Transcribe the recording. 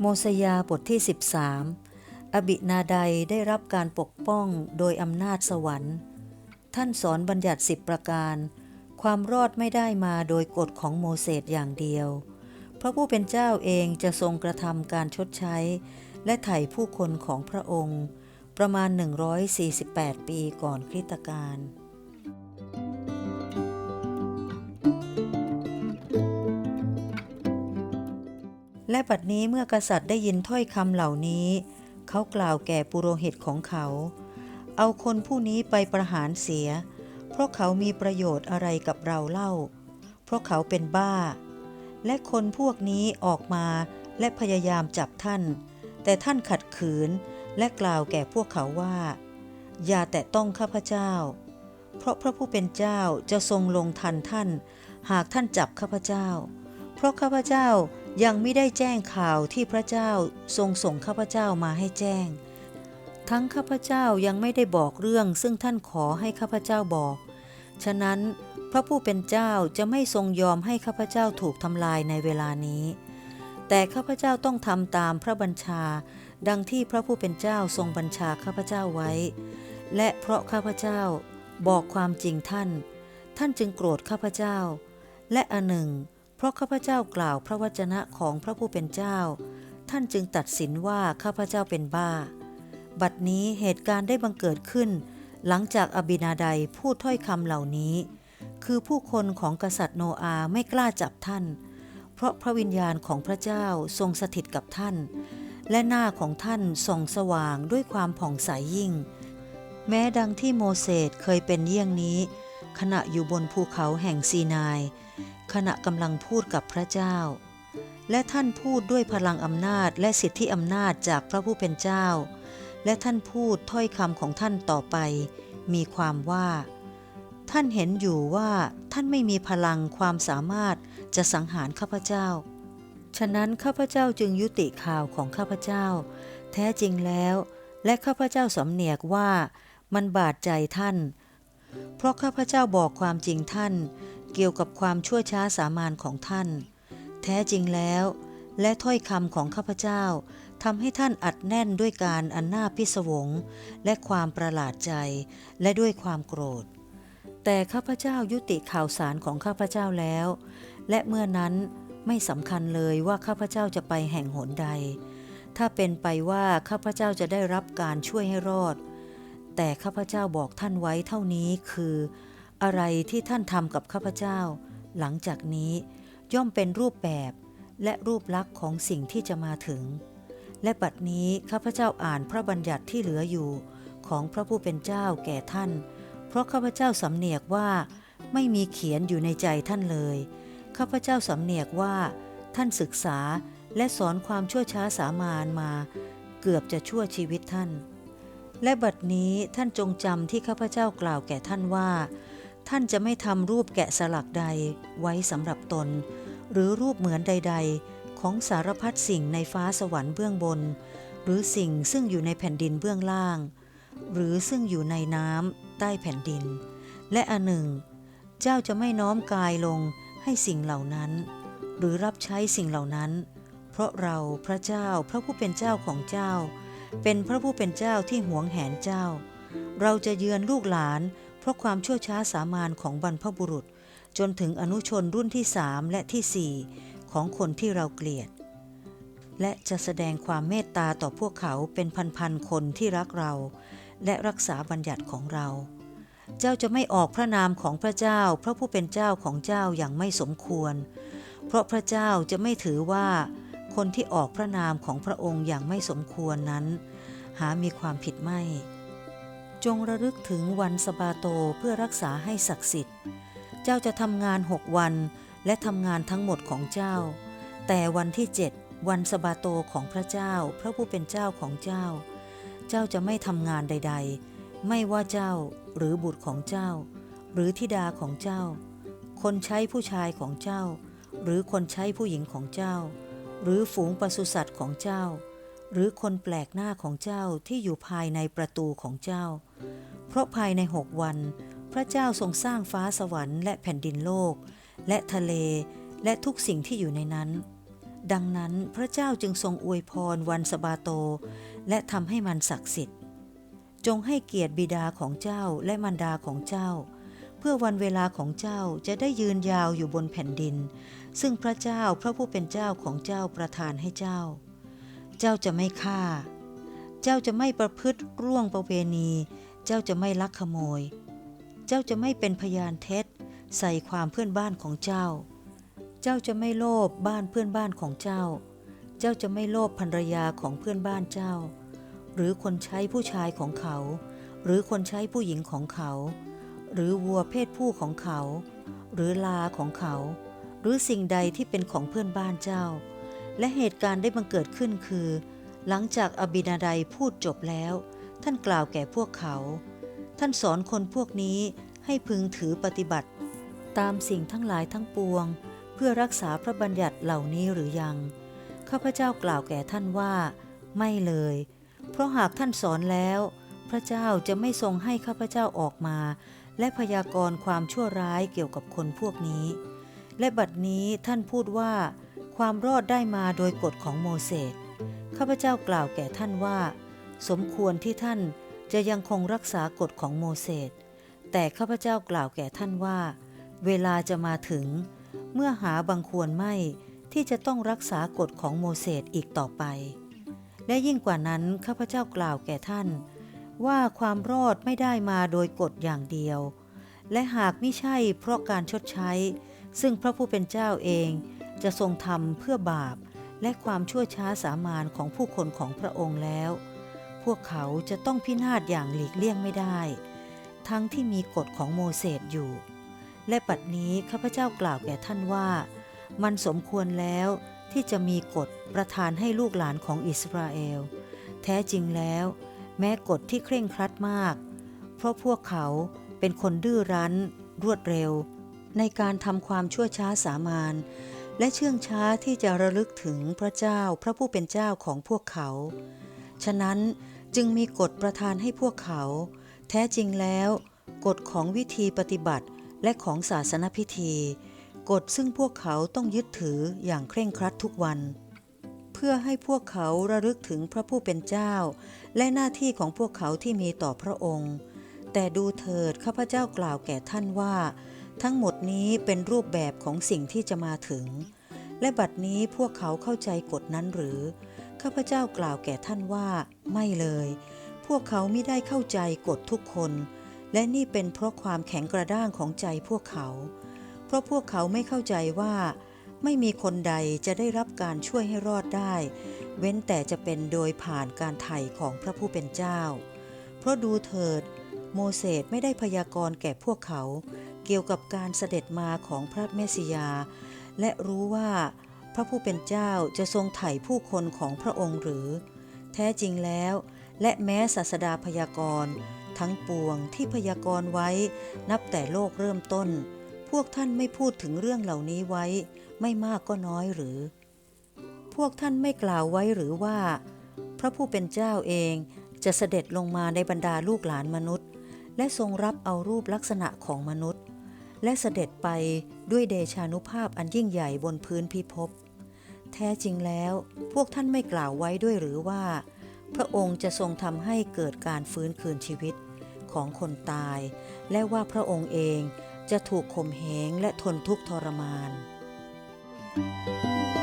โมสยาบทที่ 13 อบินาไดได้รับการปกป้องโดยอำนาจสวรรค์ ท่านสอนบัญญัติสิบประการ ความรอดไม่ได้มาโดยกฎของโมเสสอย่างเดียว พระผู้เป็นเจ้าเองจะทรงกระทำการชดใช้ และไถ่ผู้คนของพระองค์ ประมาณ 148 ปีก่อนคริสตกาล และบัดนี้เมื่อกษัตริย์ได้ยินถ้อยคำเหล่านี้ เขากล่าวแก่ปุโรหิตของเขา เอาคนผู้นี้ไปประหารเสีย เพราะเขามีประโยชน์อะไรกับเราเล่า เพราะเขาเป็นบ้า และคนพวกนี้ออกมาและพยายามจับท่าน แต่ท่านขัดขืนและกล่าวแก่พวกเขาว่า อย่าแตะต้องข้าพเจ้า เพราะพระผู้เป็นเจ้าจะทรงลงทันท่าน หากท่านจับข้าพเจ้า เพราะข้าพเจ้า ยังไม่ได้แจ้งข่าวที่พระเจ้าทรงส่งข้าพเจ้ามาให้แจ้ง ทั้งข้าพเจ้ายังไม่ได้บอกเรื่องซึ่งท่านขอให้ข้าพเจ้าบอก ฉะนั้นพระผู้เป็นเจ้าจะไม่ทรงยอมให้ข้าพเจ้าถูกทำลายในเวลานี้ แต่ข้าพเจ้าต้องทำตามพระบัญชา ดังที่พระผู้เป็นเจ้าทรงบัญชาข้าพเจ้าไว้ และเพราะข้าพเจ้าบอกความจริงท่าน ท่านจึงโกรธข้าพเจ้า และอันหนึ่ง ราะข้าพเจ้ากล่าวพระวจนะของพระผู้เป็นเจ้า ท่านจึงตัดสินว่าข้าพเจ้าเป็นบ้า บัดนี้เหตุการณ์ได้บังเกิดขึ้น หลังจากอบินาไดพูดถ้อยคำเหล่านี้ คือผู้คนของกษัตริย์โนอาไม่กล้าจับท่าน เพราะพระวิญญาณของพระเจ้าทรงสถิตกับท่าน และหน้าของท่านส่องสว่างด้วยความผ่องใสยยิ่ง แม้ดังที่โมเสสเคยเป็นเยี่ยงนี้ ขณะอยู่บนภูเขาแห่งซีนาย ขณะกำลังพูดกับพระเจ้า และท่านพูดด้วยพลังอำนาจและสิทธิอำนาจจากพระผู้เป็นเจ้า และท่านพูดถ้อยคำของท่านต่อไป มีความว่า ท่านเห็นอยู่ว่าท่านไม่มีพลังความสามารถจะสังหารข้าพเจ้า ฉะนั้นข้าพเจ้าจึงยุติข่าวของข้าพเจ้า แท้จริงแล้ว และข้าพเจ้าสำเนียกว่ามันบาดใจท่าน เพราะข้าพเจ้าบอกความจริงท่าน เกี่ยวกับความชั่วช้าสามานของท่าน แท้จริงแล้ว และถ้อยคำของข้าพเจ้าทำให้ท่านอัดแน่นด้วยการอันน่าพิศวง และความประหลาดใจและด้วยความโกรธ แต่ข้าพเจ้ายุติข่าวสารของข้าพเจ้าแล้ว และเมื่อนั้นไม่สำคัญเลยว่าข้าพเจ้าจะไปแห่งหนใด ถ้าเป็นไปว่าข้าพเจ้าจะได้รับการช่วยให้รอด แต่ข้าพเจ้าบอกท่านไว้เท่านี้คือ อะไรที่ท่านทำกับข้าพเจ้า หลังจากนี้ย่อมเป็นรูปแบบและรูปลักษณ์ของสิ่งที่จะมาถึง และบัดนี้ข้าพเจ้าอ่านพระบัญญัติที่เหลืออยู่ของพระผู้เป็นเจ้าแก่ท่าน เพราะข้าพเจ้าสำเนียกว่าไม่มีเขียนอยู่ในใจท่านเลย ข้าพเจ้าสำเนียกว่า ท่านศึกษาและสอนความชั่วช้าสามานมา เกือบจะชั่วชีวิตท่าน และบัดนี้ท่านจงจำที่ข้าพเจ้ากล่าวแก่ท่านว่า ท่านจะไม่ทำรูปแกะสลักใดไว้สำหรับตน หรือรูปเหมือนใด ๆ ของสารพัดสิ่งในฟ้าสวรรค์เบื้องบน หรือสิ่งซึ่งอยู่ในแผ่นดินเบื้องล่าง หรือซึ่งอยู่ในน้ำใต้แผ่นดิน และอันหนึ่ง เจ้าจะไม่น้อมกายลงให้สิ่งเหล่านั้น หรือรับใช้สิ่งเหล่านั้น เพราะเราพระเจ้าพระผู้เป็นเจ้าของเจ้า เป็นพระผู้เป็นเจ้าที่หวงแหนเจ้า เราจะเยือนลูกหลาน เพราะความชั่วช้าสามานของบรรพบุรุษ จนถึงอนุชนรุ่นที่สามและที่สี่ของคนที่เราเกลียด และจะแสดงความเมตตาต่อพวกเขาเป็นพันๆคนที่รักเรา และรักษาบัญญัติของเรา เจ้าจะไม่ออกพระนามของพระเจ้า พระผู้เป็นเจ้าของเจ้าอย่างไม่สมควร เพราะพระเจ้าจะไม่ถือว่า คนที่ออกพระนามของพระองค์อย่างไม่สมควรนั้น หามีความผิดไม่ จงระลึกถึงวันสบาโตเพื่อรักษาให้ศักดิ์สิทธิ์ เจ้าจะทำงานหกวันและทำงานทั้งหมดของเจ้า แต่วันที่เจ็ดวันสบาโตของพระเจ้า พระผู้เป็นเจ้าของเจ้า เจ้าจะไม่ทำงานใด ๆ ไม่ว่าเจ้าหรือบุตรของเจ้า หรือธิดาของเจ้า คนใช้ผู้ชายของเจ้า หรือคนใช้ผู้หญิงของเจ้า หรือฝูงปศุสัตว์ของเจ้า หรือคนแปลกหน้าของเจ้าที่อยู่ภายในประตูของเจ้า เพราะภายในหกวัน พระเจ้าทรงสร้างฟ้าสวรรค์และแผ่นดินโลก และทะเลและทุกสิ่งที่อยู่ในนั้น ดังนั้นพระเจ้าจึงทรงอวยพรวันสบาโต และทำให้มันศักดิ์สิทธิ์ จงให้เกียรติบิดาของเจ้าและมารดาของเจ้า เพื่อวันเวลาของเจ้าจะได้ยืนยาวอยู่บนแผ่นดิน ซึ่งพระเจ้าพระผู้เป็นเจ้าของเจ้าประทานให้เจ้า เจ้าจะไม่ฆ่า เจ้าจะไม่ประพฤติร่วงประเวณี เจ้าจะไม่ลักขโมย เจ้าจะไม่เป็นพยานเท็จ ใส่ความเพื่อนบ้านของเจ้า เจ้าจะไม่โลภบ้านเพื่อนบ้านของเจ้า เจ้าจะไม่โลภภรรยาของเพื่อนบ้านเจ้า หรือคนใช้ผู้ชายของเขา หรือคนใช้ผู้หญิงของเขา หรือวัวเพศผู้ของเขา หรือลาของเขา หรือสิ่งใดที่เป็นของเพื่อนบ้านเจ้า และเหตุการณ์ได้บังเกิดขึ้นคือ หลังจากอบินาไดพูดจบแล้ว ท่านกล่าวแก่พวกเขา ท่านสอนคนพวกนี้ให้พึงถือปฏิบัติ ตามสิ่งทั้งหลายทั้งปวง เพื่อรักษาพระบัญญัติเหล่านี้หรือยัง ข้าพเจ้ากล่าวแก่ท่านว่า ไม่เลย เพราะหากท่านสอนแล้ว พระเจ้าจะไม่ทรงให้ข้าพเจ้าออกมา และพยากรณ์ความชั่วร้ายเกี่ยวกับคนพวกนี้ และบัดนี้ท่านพูดว่า ความรอดได้มาโดยกฎของโมเสสข้าพเจ้ากล่าวแก่ท่านว่า สมควรที่ท่านจะยังคงรักษากฎของโมเสสแต่ข้าพเจ้ากล่าวแก่ท่านว่า เวลาจะมาถึง เมื่อหาบังควรไม่ที่จะต้องรักษากฎของโมเสสอีกต่อไป และยิ่งกว่านั้นข้าพเจ้ากล่าวแก่ท่าน ว่าความรอดไม่ได้มาโดยกฎอย่างเดียว และหากไม่ใช่เพราะการชดใช้ ซึ่งพระผู้เป็นเจ้าเอง จะทรงทำเพื่อบาปและความชั่วช้าสามานของผู้คนของพระองค์แล้ว พวกเขาจะต้องพินาศอย่างหลีกเลี่ยงไม่ได้ ทั้งที่มีกฎของโมเสสอยู่ และปัดนี้ข้าพเจ้ากล่าวแก่ท่านว่า มันสมควรแล้วที่จะมีกฎประทานให้ลูกหลานของอิสราเอล แท้จริงแล้ว แม้กฎที่เคร่งครัดมาก เพราะพวกเขาเป็นคนดื้อรั้น รวดเร็ว ในการทำความชั่วช้าสามาน และเชื่องช้าที่จะระลึกถึงพระเจ้าพระผู้เป็นเจ้าของพวกเขา ฉะนั้นจึงมีกฎประทานให้พวกเขา แท้จริงแล้ว กฎของวิธีปฏิบัติและของศาสนพิธี กฎซึ่งพวกเขาต้องยึดถืออย่างเคร่งครัดทุกวัน เพื่อให้พวกเขาระลึกถึงพระผู้เป็นเจ้า และหน้าที่ของพวกเขาที่มีต่อพระองค์ แต่ดูเถิดข้าพเจ้ากล่าวแก่ท่านว่า ทั้งหมดนี้เป็นรูปแบบของสิ่งที่จะมาถึง และบัดนี้พวกเขาเข้าใจกฎนั้นหรือ ข้าพเจ้ากล่าวแก่ท่านว่า ไม่เลย พวกเขาไม่ได้เข้าใจกฎทุกคน และนี่เป็นเพราะความแข็งกระด้างของใจพวกเขา เพราะพวกเขาไม่เข้าใจว่า ไม่มีคนใดจะได้รับการช่วยให้รอดได้ เว้นแต่จะเป็นโดยผ่านการไถ่ของพระผู้เป็นเจ้า เพราะดูเถิด โมเสสไม่ได้พยากรณ์แก่พวกเขา เกี่ยวกับการเสด็จมาของพระเมสสิยา และรู้ว่าพระผู้เป็นเจ้าจะทรงไถ่ผู้คนของพระองค์หรือ แท้จริงแล้ว และแม้ศาสดาพยากรณ์ทั้งปวงที่พยากรณ์ไว้ นับแต่โลกเริ่มต้น พวกท่านไม่พูดถึงเรื่องเหล่านี้ไว้ ไม่มากก็น้อยหรือ พวกท่านไม่กล่าวไว้หรือว่า พระผู้เป็นเจ้าเองจะเสด็จลงมาในบรรดาลูกหลานมนุษย์ และทรงรับเอารูปลักษณะของมนุษย์ และเสด็จไปด้วยเดชานุภาพอันยิ่งใหญ่บนพื้นพิภพแท้จริงแล้วพวกท่านไม่กล่าวไว้ด้วยหรือว่า พระองค์จะทรงทำให้เกิดการฟื้นคืนชีวิตของคนตาย และว่าพระองค์เองจะถูกข่มเหงและทนทุกข์ทรมาน thank you